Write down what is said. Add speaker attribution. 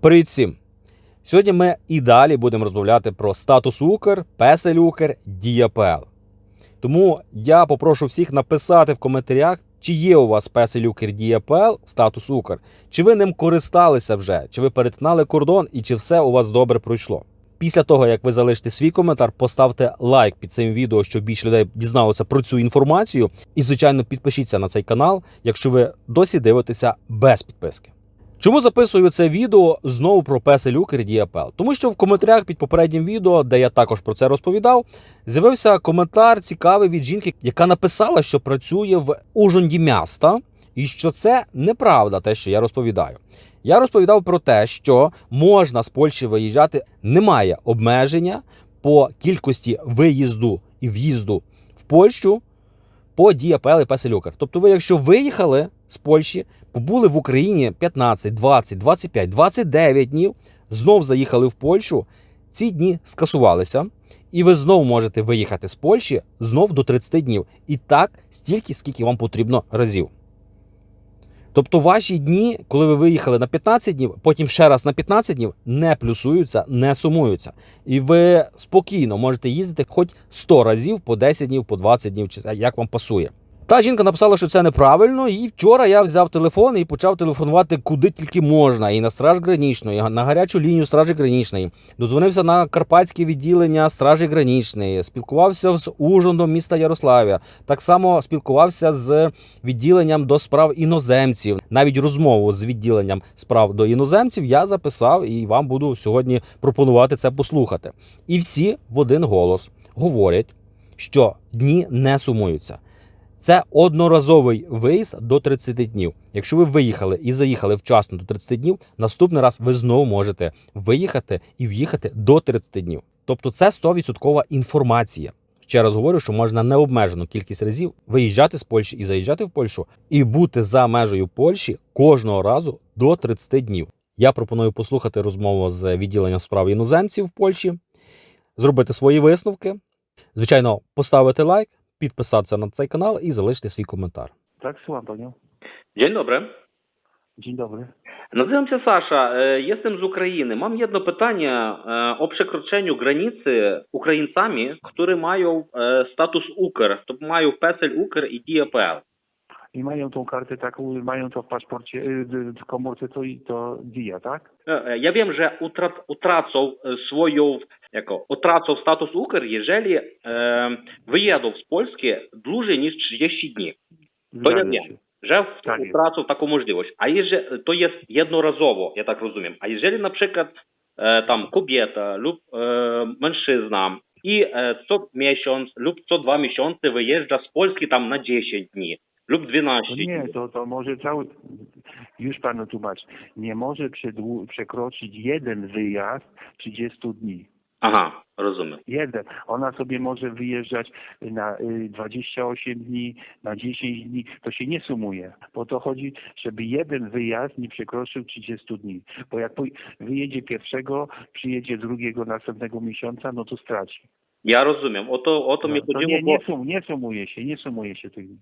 Speaker 1: Привіт всім! Сьогодні ми і далі будемо розмовляти про статус Укр, Песель Укр, ДіяПЛ. Тому я попрошу всіх написати в коментарях, чи є у вас Песель Укр ДіяПЛ, статус Укр, чи ви ним користалися вже, чи ви перетинали кордон і чи все у вас добре пройшло. Після того, як ви залишите свій коментар, поставте лайк під цим відео, щоб більше людей дізналося про цю інформацію. І, звичайно, підпишіться на цей канал, якщо ви досі дивитеся без підписки. Чому записую це відео знову про песель Укр Діапел? Тому що в коментарях під попереднім відео, де я також про це розповідав, з'явився коментар цікавий від жінки, яка написала, що працює в Ужонді міста, і що це неправда, те, що я розповідаю. Я розповідав про те, що можна з Польщі виїжджати, немає обмеження по кількості виїзду і в'їзду в Польщу по діапел і песелюкер. Тобто, ви, якщо виїхали з Польщі, побули в Україні 15, 20, 25, 29 днів, знов заїхали в Польщу, ці дні скасувалися, і ви знов можете виїхати з Польщі знов до 30 днів. І так стільки, скільки вам потрібно разів. Тобто ваші дні, коли ви виїхали на 15 днів, потім ще раз на 15 днів, не плюсуються, не сумуються. І ви спокійно можете їздити хоч 100 разів по 10 днів, по 20 днів, чи як вам пасує. Та жінка написала, що це неправильно, і вчора я взяв телефон і почав телефонувати куди тільки можна. І на страж гранічної, на гарячу лінію стражі гранічної. Дозвонився на карпатське відділення стражі гранічної, спілкувався з Ужондом міста Ярославія. Так само спілкувався з відділенням до справ іноземців. Навіть розмову з відділенням справ до іноземців я записав і вам буду сьогодні пропонувати це послухати. І всі в один голос говорять, що дні не сумуються. Це одноразовий виїзд до 30 днів. Якщо ви виїхали і заїхали вчасно до 30 днів, наступний раз ви знову можете виїхати і в'їхати до 30 днів. Тобто це 100% інформація. Ще раз говорю, що можна необмежену кількість разів виїжджати з Польщі і заїжджати в Польщу, і бути за межею Польщі кожного разу до 30 днів. Я пропоную послухати розмову з відділенням справ іноземців в Польщі, зробити свої висновки. Звичайно, поставити лайк, підписатися на цей канал і залишити свій коментар.
Speaker 2: Tak, słucham panią.
Speaker 3: Dzień dobry.
Speaker 2: Dzień dobry.
Speaker 3: Nazywam się Sasza, e, jestem z Ukrainy. Mam jedno pytanie e, o przekroczeniu granicy Ukraińcami, którzy mają e, status UKR, to mają PESEL UKR i DPL.
Speaker 2: I mają tą kartę taką, mają to w paszporcie, y, d- w komórce, to i to DIA, tak?
Speaker 3: E, e, Ja wiem, że utrat, utracą e, swoją, jako, utracą status UKR, jeżeli e, wyjadą z Polski dłużej niż 30 dni. To ja wiem. że
Speaker 2: Tak
Speaker 3: utracą taką możliwość. A jeżeli to jest jednorazowo, ja tak rozumiem. A jeżeli na przykład e, tam kobieta lub e, mężczyzna i e, co miesiąc lub co dwa miesiące wyjeżdża z Polski tam na 10 dni lub 12
Speaker 2: To
Speaker 3: dni.
Speaker 2: nie, to, to może cały, już panu tłumacz, nie może przedłu- przekroczyć jeden wyjazd 30 dni.
Speaker 3: Aha, rozumiem.
Speaker 2: Jeden. Ona sobie może wyjeżdżać na y, 28 dni, na 10 dni. To się nie sumuje. Po to chodzi, żeby jeden wyjazd nie przekroczył 30 dni. Bo jak wyjedzie pierwszego, przyjedzie drugiego następnego miesiąca, no to straci.
Speaker 3: Ja rozumiem. O to, o to mi
Speaker 2: No, to
Speaker 3: chodziło,
Speaker 2: nie,
Speaker 3: bo...
Speaker 2: nie, sum, nie sumuje się, nie sumuje się tych dni.